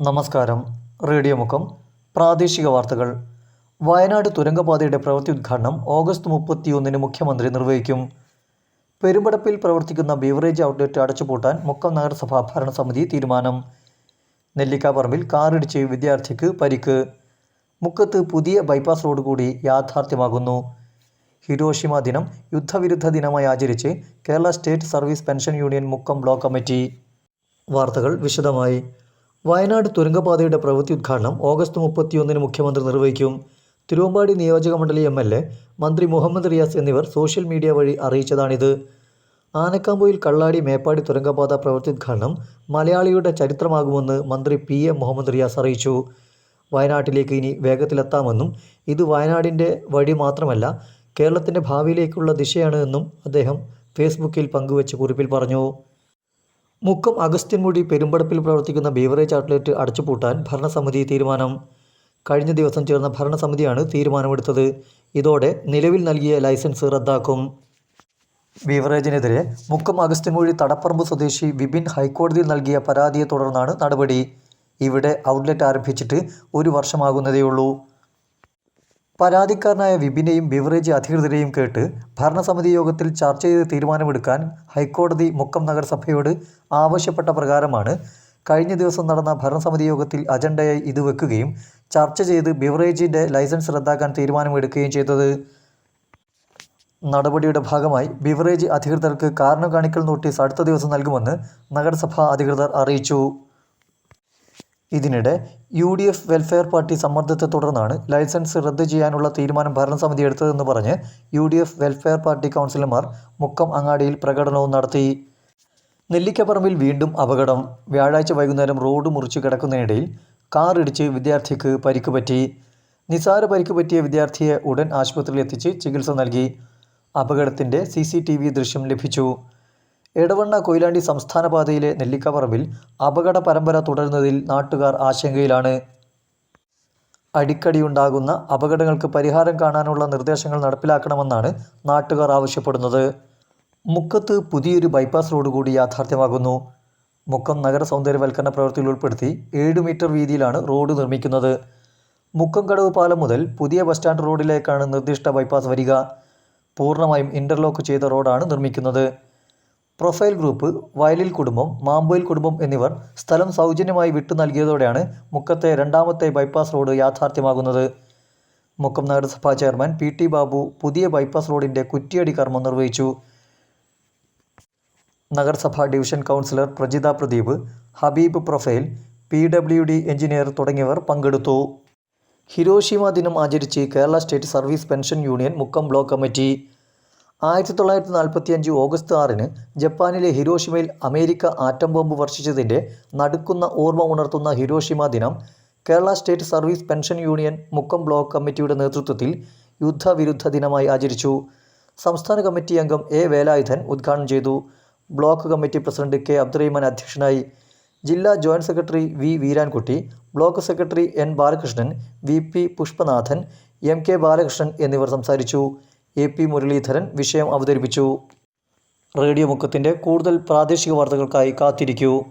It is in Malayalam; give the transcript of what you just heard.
നമസ്കാരം. റേഡിയോ മുഖം. പ്രാദേശിക വാർത്തകൾ. വയനാട് തുരങ്കപാതയുടെ പ്രവൃത്തി ഉദ്ഘാടനം ഓഗസ്റ്റ് മുപ്പത്തിയൊന്നിന് മുഖ്യമന്ത്രി നിർവഹിക്കും. പെരുമ്പടപ്പിൽ പ്രവർത്തിക്കുന്ന ബീവറേജ് ഔട്ട്ലെറ്റ് അടച്ചുപൂട്ടാൻ മുക്കം നഗരസഭാ ഭരണസമിതി തീരുമാനം. നെല്ലിക്കാപ്പറമ്പിൽ കാറിടിച്ച് വിദ്യാർത്ഥിക്ക് പരിക്ക്. മുക്കത്ത് പുതിയ ബൈപ്പാസ് റോഡ് കൂടി യാഥാർത്ഥ്യമാകുന്നു. ഹിരോഷിമ ദിനം യുദ്ധവിരുദ്ധ ദിനമായി ആചരിച്ച് Kerala state service pension union Mukkam block committee. വാർത്തകൾ വിശദമായി. വയനാട് തുരങ്കപാതയുടെ പ്രവൃത്തി ഉദ്ഘാടനം ഓഗസ്റ്റ് മുപ്പത്തിയൊന്നിന് മുഖ്യമന്ത്രി നിർവഹിക്കും. തിരുവമ്പാടി നിയോജക മണ്ഡലി എം എൽ എ മന്ത്രി മുഹമ്മദ് റിയാസ് എന്നിവർ സോഷ്യൽ മീഡിയ വഴി അറിയിച്ചതാണിത്. ആനക്കാമ്പൊയിൽ കള്ളാടി മേപ്പാടി തുരങ്കപാത പ്രവൃത്തി ഉദ്ഘാടനം മലയാളിയുടെ ചരിത്രമാകുമെന്ന് മന്ത്രി പി എ മുഹമ്മദ് റിയാസ് അറിയിച്ചു. വയനാട്ടിലേക്ക് ഇനി വേഗത്തിലെത്താമെന്നും ഇത് വയനാടിന്റെ വഴി മാത്രമല്ല കേരളത്തിന്റെ ഭാവിയിലേക്കുള്ള ദിശയാണ് എന്നും അദ്ദേഹം ഫേസ്ബുക്കിൽ പങ്കുവച്ച കുറിപ്പിൽ പറഞ്ഞു. മുക്കം അഗസ്ത്യൻമുടി പെരുമ്പടപ്പിൽ പ്രവർത്തിക്കുന്ന ബീവറേജ് ഔട്ട്ലെറ്റ് അടച്ചുപൂട്ടാൻ ഭരണസമിതി തീരുമാനം. കഴിഞ്ഞ ദിവസം ചേർന്ന ഭരണസമിതിയാണ് തീരുമാനമെടുത്തത്. ഇതോടെ നിലവിൽ നൽകിയ ലൈസൻസ് റദ്ദാക്കും. ബീവറേജിനെതിരെ മുക്കം അഗസ്ത്യൻമുഴി തടപ്പറമ്പ് സ്വദേശി വിപിൻ ഹൈക്കോടതിയിൽ നൽകിയ പരാതിയെ തുടർന്നാണ് നടപടി. ഇവിടെ ഔട്ട്ലെറ്റ് ആരംഭിച്ചിട്ട് ഒരു വർഷമാകുന്നതേയുള്ളൂ. പരാതിക്കാരനായ വിപിനെയും ബിവറേജ് അധികൃതരെയും കേട്ട് ഭരണസമിതി യോഗത്തിൽ ചർച്ച ചെയ്ത് തീരുമാനമെടുക്കാൻ ഹൈക്കോടതി മുക്കം നഗരസഭയോട് ആവശ്യപ്പെട്ട പ്രകാരമാണ് കഴിഞ്ഞ ദിവസം നടന്ന ഭരണസമിതി യോഗത്തിൽ അജണ്ടയായി ഇത് വെക്കുകയും ചർച്ച ചെയ്ത് ബിവറേജിന്റെ ലൈസൻസ് റദ്ദാക്കാൻ തീരുമാനമെടുക്കുകയും ചെയ്തത്. നടപടിയുടെ ഭാഗമായി ബിവറേജ് അധികൃതർക്ക് കാരണം കാണിക്കൽ നോട്ടീസ് അടുത്ത ദിവസം നൽകുമെന്ന് നഗരസഭാ അധികൃതർ അറിയിച്ചു. ഇതിനിടെ U D F welfare party സമ്മർദ്ദത്തെ തുടർന്നാണ് ലൈസൻസ് റദ്ദ് ചെയ്യാനുള്ള തീരുമാനം ഭരണസമിതി എടുത്തതെന്ന് പറഞ്ഞ് U D F welfare party കൗൺസിലർമാർ മുക്കം അങ്ങാടിയിൽ പ്രകടനവും നടത്തി. നെല്ലിക്കപ്പറമ്പിൽ വീണ്ടും അപകടം. വ്യാഴാഴ്ച വൈകുന്നേരം റോഡ് മുറിച്ച് കിടക്കുന്നതിനിടയിൽ കാർ ഇടിച്ച് വിദ്യാർത്ഥിക്ക് പരിക്ക് പറ്റി. നിസാര പരിക്ക് പറ്റിയ വിദ്യാർത്ഥിയെ ഉടൻ ആശുപത്രിയിൽ എത്തിച്ച് ചികിത്സ നൽകി. അപകടത്തിന്റെ സി സി ടി വി ദൃശ്യം ലഭിച്ചു. എടവണ്ണ കൊയിലാണ്ടി സംസ്ഥാന പാതയിലെ നെല്ലിക്കപ്പറമ്പിൽ അപകട പരമ്പര തുടരുന്നതിൽ നാട്ടുകാർ ആശങ്കയിലാണ്. അടിക്കടിയുണ്ടാകുന്ന അപകടങ്ങൾക്ക് പരിഹാരം കാണാനുള്ള നിർദ്ദേശങ്ങൾ നടപ്പിലാക്കണമെന്നാണ് നാട്ടുകാർ ആവശ്യപ്പെടുന്നത്. മുക്കത്ത് പുതിയൊരു ബൈപ്പാസ് റോഡ് കൂടി യാഥാർത്ഥ്യമാകുന്നു. മുക്കം നഗര സൗന്ദര്യവൽക്കരണ പ്രവൃത്തിയിൽ ഉൾപ്പെടുത്തി ഏഴ് മീറ്റർ വീതിയിലാണ് റോഡ് നിർമ്മിക്കുന്നത്. മുക്കം കടവ് പാലം മുതൽ പുതിയ ബസ് സ്റ്റാൻഡ് റോഡിലേക്കാണ് നിർദ്ദിഷ്ട ബൈപ്പാസ് വരിക. പൂർണമായും ഇന്റർലോക്ക് ചെയ്ത റോഡാണ് നിർമ്മിക്കുന്നത്. പ്രൊഫൈൽ ഗ്രൂപ്പ് വയലിൽ കുടുംബം മാമ്പോയിൽ കുടുംബം എന്നിവർ സ്ഥലം സൗജന്യമായി വിട്ടു നൽകിയതോടെയാണ് മുക്കത്തെ രണ്ടാമത്തെ ബൈപ്പാസ് റോഡ് യാഥാർത്ഥ്യമാകുന്നത്. മുക്കം നഗരസഭാ ചെയർമാൻ പി ടി ബാബു പുതിയ ബൈപ്പാസ് റോഡിന്റെ കുറ്റിയടി കർമ്മം നിർവഹിച്ചു. നഗരസഭാ division councillor Prajitha Pradeep Habeeb profile P W D engineer തുടങ്ങിയവർ പങ്കെടുത്തു. ഹിരോഷിമ ദിനം ആചരിച്ച് Kerala state service pension union Mukkam block committee ആയിരത്തി തൊള്ളായിരത്തി നാൽപ്പത്തി അഞ്ച് ഓഗസ്റ്റ് ആറിന് ജപ്പാനിലെ ഹിരോഷിമയിൽ അമേരിക്ക ആറ്റം ബോംബ് വർഷിച്ചതിന്റെ നടുക്കുന്ന ഓർമ്മ ഉണർത്തുന്ന ഹിരോഷിമ ദിനം Kerala state service pension union Mukkam block കമ്മിറ്റിയുടെ നേതൃത്വത്തിൽ യുദ്ധവിരുദ്ധ ദിനമായി ആചരിച്ചു. സംസ്ഥാന കമ്മിറ്റി അംഗം എ വേലായുധൻ ഉദ്ഘാടനം ചെയ്തു. Block committee president K Abdurahiman അധ്യക്ഷനായി. ജില്ലാ joint secretary V Veerankutty block secretary N Balakrishnan V P Pushpanathan M K Balakrishnan എന്നിവർ സംസാരിച്ചു. എ പി മുരളീധരൻ വിഷയം അവതരിപ്പിച്ചു. റേഡിയോ മുക്കത്തിന്റെ കൂടുതൽ പ്രാദേശിക വാർത്തകൾക്കായി കാത്തിരിക്കൂ.